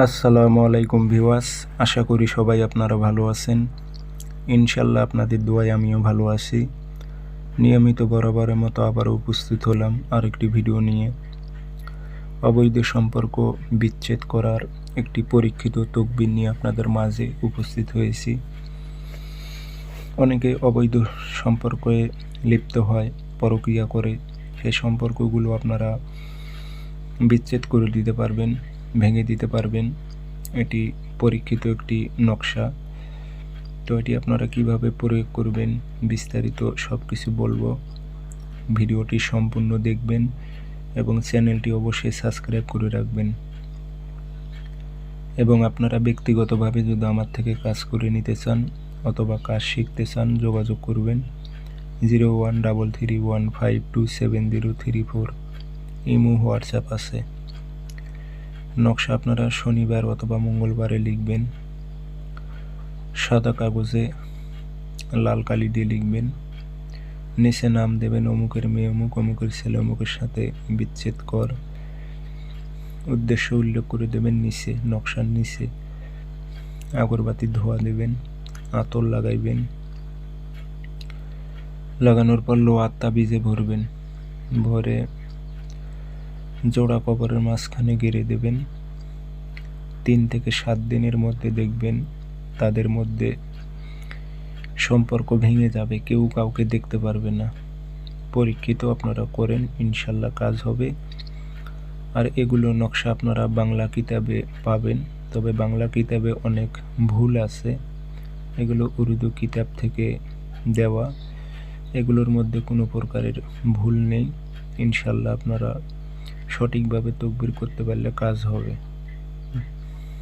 আসসালামু আলাইকুম ভিওয়াস আশা করি সবাই আপনারা ভালো আছেন। ইনশাল্লাহ আপনাদের দোয়ায় আমিও ভালো আছি। নিয়মিত বরাবরের মতো আবারও উপস্থিত হলাম আরেকটি ভিডিও নিয়ে। অবৈধ সম্পর্ক বিচ্ছেদ করার একটি পরীক্ষিত তকবির নিয়ে আপনাদের মাঝে উপস্থিত হয়েছি। অনেকে অবৈধ সম্পর্কে লিপ্ত হয়, পরক্রিয়া করে। সেই সম্পর্কগুলো আপনারা বিচ্ছেদ করে দিতে পারবেন। ভেঙে দিতে পারবেন। এটি পরীক্ষিত একটি নকশা। তো এটি আপনারা কীভাবে প্রয়োগ করবেন বিস্তারিত সব কিছু বলব। ভিডিওটি সম্পূর্ণ দেখবেন এবং চ্যানেলটি অবশ্যই সাবস্ক্রাইব করে রাখবেন। এবং আপনারা ব্যক্তিগতভাবে যদি আমার থেকে কাজ করে নিতে চান অথবা কাজ শিখতে চান, যোগাযোগ করবেন zero one double three one five two seven zero three four. Imo, WhatsApp আছে। নকশা আপনারা শনিবার অথবা মঙ্গলবারে লিখবেন। সাদা কাগজে লাল কালি দিয়ে লিখবেন। নিচে নাম দেবেন অমুকের মেয়ে, অমুক, অমুকের ছেলে, অমুকের সাথে বিচ্ছেদ কর। উদ্দেশ্য উল্লেখ করে দেবেন নিচে, নকশার নিচে। আগরবাতি ধোয়া দেবেন, আতর লাগাইবেন। লাগানোর পর লোহার তাবিজে ভরবেন। ভরে জোড়া কবরের মাঝখানে গেড়ে দেবেন। তিন থেকে সাত দিনের মধ্যে দেখবেন তাদের মধ্যে সম্পর্ক ভেঙে যাবে, কেউ কাউকে দেখতে পারবে না। পরীক্ষিত আপনারা করেন, ইনশাল্লাহ কাজ হবে। আর এগুলো নকশা আপনারা বাংলা কিতাবে পাবেন, তবে বাংলা কিতাবে অনেক ভুল আছে। এগুলো উর্দু কিতাব থেকে দেওয়া, এগুলোর মধ্যে কোনো প্রকারের ভুল নেই। ইনশাল্লাহ আপনারা সঠিকভাবে তকবির করতে পারলে কাজ হবে।